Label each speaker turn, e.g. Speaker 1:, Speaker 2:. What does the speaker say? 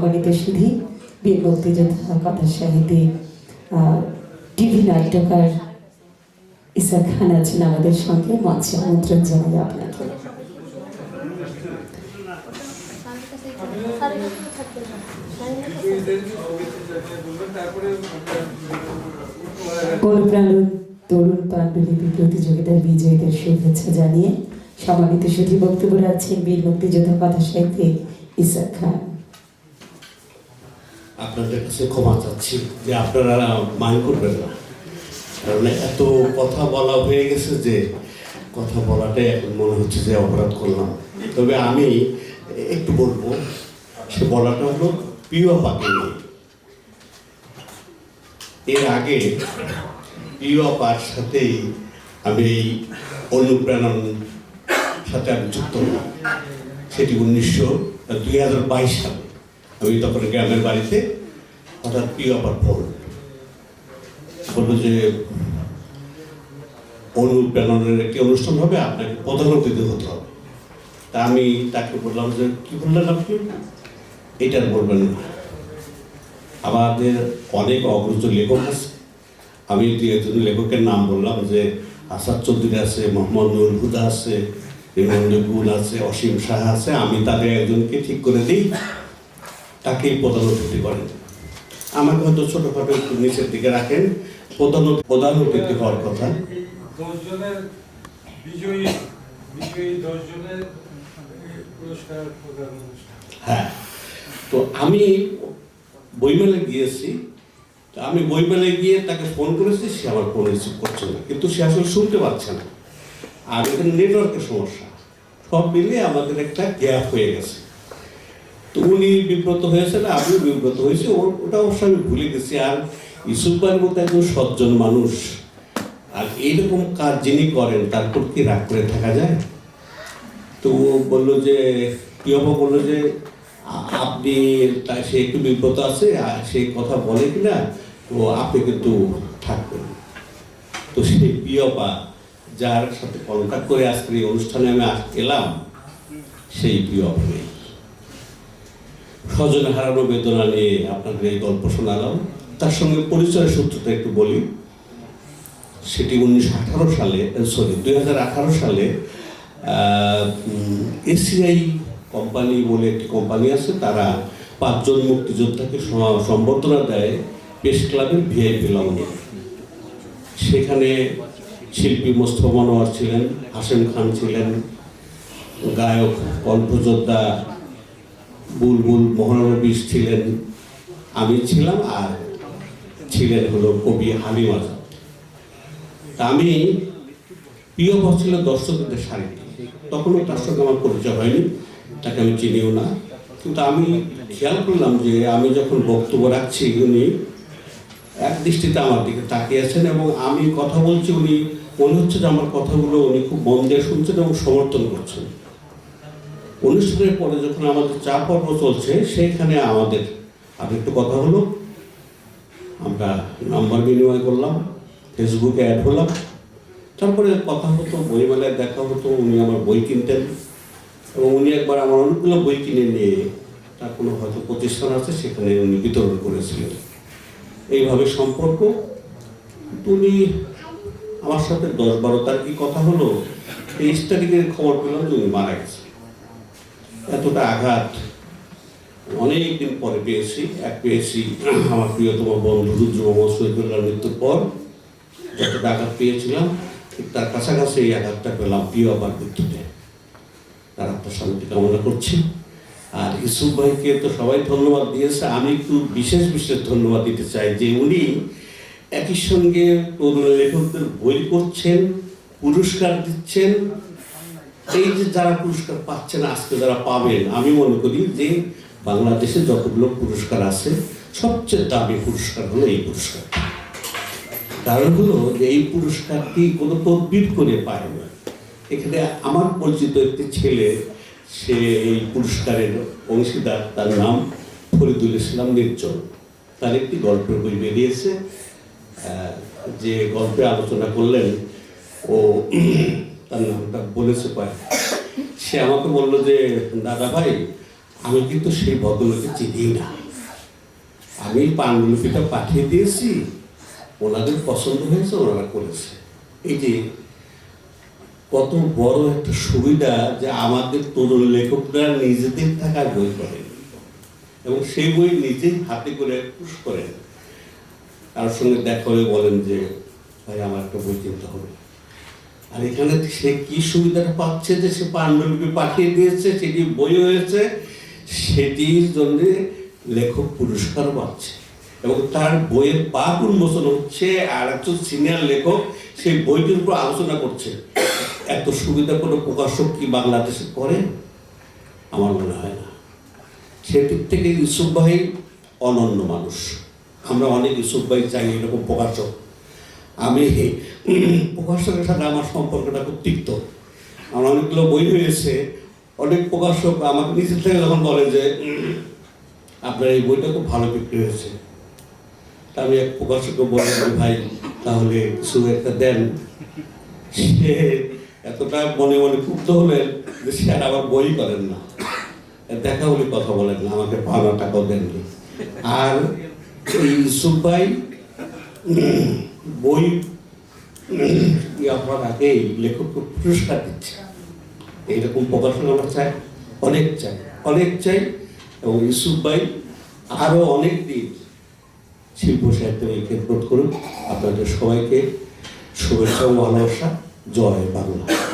Speaker 1: গণিত সুধি বীর মুক্তিযোদ্ধা কথা সাহিত্যিক টিভি নাট্যকার ইসা খান আছেন আমাদের সঙ্গে। মঞ্চে আমন্ত্রণ জানাই আপনাকে। অনুপ্রাণন তরুণ পাণ্ডুলিপি প্রতিযোগিতার বিজয়ীদের শুভেচ্ছা জানিয়ে সমাবেত সুধী বক্তব্য রাখছেন বীর মুক্তিযোদ্ধা কথা সাহিত্যে ইসা খান।
Speaker 2: আপনাদের কাছে ক্ষমা চাচ্ছি যে আপনারা মাইন্ড করবেন না। কারণ এত কথা বলা হয়ে গেছে যে কথা বলাটাই এখন মনে হচ্ছে যে অপরাধ করলাম। তবে আমি একটু বলব, সে বলাটা হলো প্রিয় পাকে নিয়ে। এর আগে প্রিয় পার সাথেই আমি এই অনুপ্রেরণ সাথে আমি যুক্ত হলাম। সেটি উনিশশো, দুই হাজার বাইশ সালে। আমি তখন গ্রামের বাড়িতে হঠাৎ প্রিয় আবার ফোন বলল যে অনুপ্রেরণের একটি অনুষ্ঠান হবে, আপনাকে প্রধান অতিথি হতে হবে। তা আমি তাকে বললাম যে, কি বললেন আপনি? এটার বলবেন না। আমাদের অনেক অগ্রজ লেখক আছে। আমি দু একজন লেখকের নাম বললাম যে, আসাদ চৌধুরী আছে, মোহাম্মদ নুর হুদা আছে বিমন্দ গুল আছে, অসীম শাহ আছে। আমি তাদের একজনকে ঠিক করে দিই। তাকেই প্রধান অতিথি করেন। আমাকে হয়তো ছোটোখাটো একটু নিচের দিকে রাখেন। প্রধান প্রধান অতিথি হওয়ার কথা।
Speaker 3: বিজয়ী বিজয়ী দশ জনের পুরস্কার প্রদান
Speaker 2: হ্যাঁ। তো আমি বইমেলে গিয়েছি। আমি বইমেলে গিয়ে তাকে ফোন করেছি সে আমার ফোন রিসিভ করছে না। কিন্তু সে আসলে শুনতে পাচ্ছে না। আর এখানে নেটওয়ার্কের সমস্যা। সব মিলিয়ে আমাদের একটা গ্যাপ হয়ে গেছে। তো উনি বিব্রত হয়েছে না আমিও বিব্রত হয়েছি। ওটা অবশ্য আমি ভুলে গেছি। আর ভাইয়ের মতো একজন সজ্জন মানুষ। আর এইরকম কাজ যিনি করেন, তারপর কি রাগ করে থাকা যায়? তো ও বলল যে প্রিয়পা বলল যে, আপনি তাই সে একটু বিব্রত আছে, আর সেই কথা বলে কিনা, তো আপনি কিন্তু থাকবেন। তো সেই প্রিয়পা যার সাথে কন্ট্যাক্ট করে আজকের এই অনুষ্ঠানে আমি এলাম, সেই প্রিয়পা নেই। স্বজনে হারানো বেদনা নিয়ে আপনাদের এই গল্প শোনালাম। তার সঙ্গে পরিচয় সূত্রটা একটু বলি। সেটি উনিশশো আঠারো সালে সরি দুই হাজার আঠারো সালে এসিআই কোম্পানি বলে একটি কোম্পানি আছে, তারা পাঁচজন মুক্তিযোদ্ধাকে সম্বর্ধনা দেয় প্রেস ক্লাবের ভিআইপি লগ্নে। সেখানে শিল্পী মোস্তফা মনোয়ার ছিলেন হাসেম খান ছিলেন, গায়ক, কণ্ঠযোদ্ধা বুলবুল মহানবীশ ছিলেন। আমি ছিলাম আর ছিলেন হলো কবি হালিম আজাদ আমি প্রিয় ছিল দর্শকদের সারিতে। তখনও তার সঙ্গে আমার পরিচয় হয়নি, তাকে আমি চিনিও না। কিন্তু আমি খেয়াল করলাম যে আমি যখন বক্তব্য রাখছি উনি, এক দৃষ্টিতে আমার দিকে তাকিয়ে আছেন এবং আমি কথা বলছি উনি, মনে হচ্ছে যে আমার কথাগুলো উনি খুব মন দিয়ে শুনছেন এবং সমর্থন করছেন। অনুষ্ঠানের পরে যখন আমাদের চা পর্ব চলছে, সেইখানে আমাদের আর একটু কথা হলো। আমরা নাম্বার বিনিময় করলাম ফেসবুকে অ্যাড হলাম। তারপরে কথা হতো, বইমেলায় দেখা হতো, উনি আমার বই কিনতেন। এবং উনি একবার আমার অনেকগুলো বই কিনে নিয়ে, তার কোনো হয়তো প্রতিষ্ঠান আছে, সেখানে উনি বিতরণ করেছিলেন। এইভাবে সম্পর্ক। উনি আমার সাথে দশ বারো তারিখে কথা হলো, তেইশ তারিখের খবর পেলাম যে উনি মারা গেছে এতটা আঘাত অনেক দিন পরে পেয়েছি। এক পেয়েছি আমার প্রিয়তম বন্ধু রুদ্র মোহাম্মদ মৃত্যুর পর। যতটা আঘাত পেয়েছিলাম, ঠিক তার কাছাকাছি এই আঘাতটা পেলাম প্রিয় আবার মৃত্যুতে। তার আপনার শান্তি কামনা করছি। আর ইসুফ ভাইকে তো সবাই ধন্যবাদ দিয়েছে। আমি একটু বিশেষ বিশেষ ধন্যবাদ দিতে চাই যে উনি একই সঙ্গে তরুণ লেখকদের বই করছেন পুরস্কার দিচ্ছেন এই যে যারা পুরস্কার পাচ্ছেন, আজকে যারা পাবেন, আমি মনে করি যে বাংলাদেশে যতগুলো পুরস্কার আছে, সবচেয়ে দামি পুরস্কার হলো এই পুরস্কার। কারণ হলো যে এই পুরস্কারটি কোনো তদবির করে পায় না। এখানে আমার পরিচিত একটি ছেলে, সে এই পুরস্কারের অংশীদার, তার নাম ফরিদুল ইসলাম নির্জন। তার একটি গল্পের বই বেরিয়েছে যে গল্পে আলোচনা করলেন, ও তার নামটা বলেছে পায়। সে আমাকে বলল যে, দাদা ভাই, আমি কিন্তু সেই ভদ্রলোকে চিনি না। আমি পাণ্ডুলিপিটা পাঠিয়ে দিয়েছি। ওনাদের পছন্দ হয়েছে, ওনারা করেছে। এই যে কত বড় একটা সুবিধা যে আমাদের তরুণ লেখকরা নিজেদের থাকার বই করেন এবং সেই বই নিজেই হাতে করে পুশ করেন। তার সঙ্গে দেখা হলে বলেন যে, ভাই, আমার একটা বই কিনতে হবে। আর এখানে সে কি সুবিধাটা পাচ্ছে যে সে পাণ্ডুলিপি পাঠিয়ে দিয়েছে, সেটি বই হয়েছে, সেটির জন্য লেখক পুরস্কার পাচ্ছে। এবং তার বইয়ের পাক উন্মোচন হচ্ছে, আর একজন সিনিয়র লেখক সেই বইটির উপর আলোচনা করছে। এত সুবিধা কোনো প্রকাশক কি বাংলাদেশে করে? আমার মনে হয় না। সেদিক থেকে ইউসুফ ভাই অনন্য মানুষ। আমরা অনেক ইউসুফ ভাই চাই এরকম প্রকাশক। আমি প্রকাশকের সাথে আমার সম্পর্কটা খুব তিক্ত। আমার অনেকগুলো বই হয়েছে অনেক প্রকাশক আমাকে নিজের থেকে যখন বলে যে, আপনার এই বইটা খুব ভালো বিক্রি হয়েছে। তা আমি এক প্রকাশককে বললাম ভাই, তাহলে কিছু একটা দেন। সে এতটা মনে মনে ক্ষুব্ধ হলেন যে সে আর আবার বই করেন না। দেখা হলে কথা বলেন না, আমাকে পাওনা টাকাও দেননি। আর ইউসুফ ভাই বই আপনার আগে লেখক পুরস্কার দিচ্ছে। এইরকম প্রকাশন আমরা চাই, অনেক চাই অনেক চাই। এবং ইউসুফ ভাই আরও অনেক দিন শিল্প সাহিত্যকে খেদমত করুন আপনাদের সবাইকে শুভেচ্ছা ও ভালোবাসা। জয় বাংলা।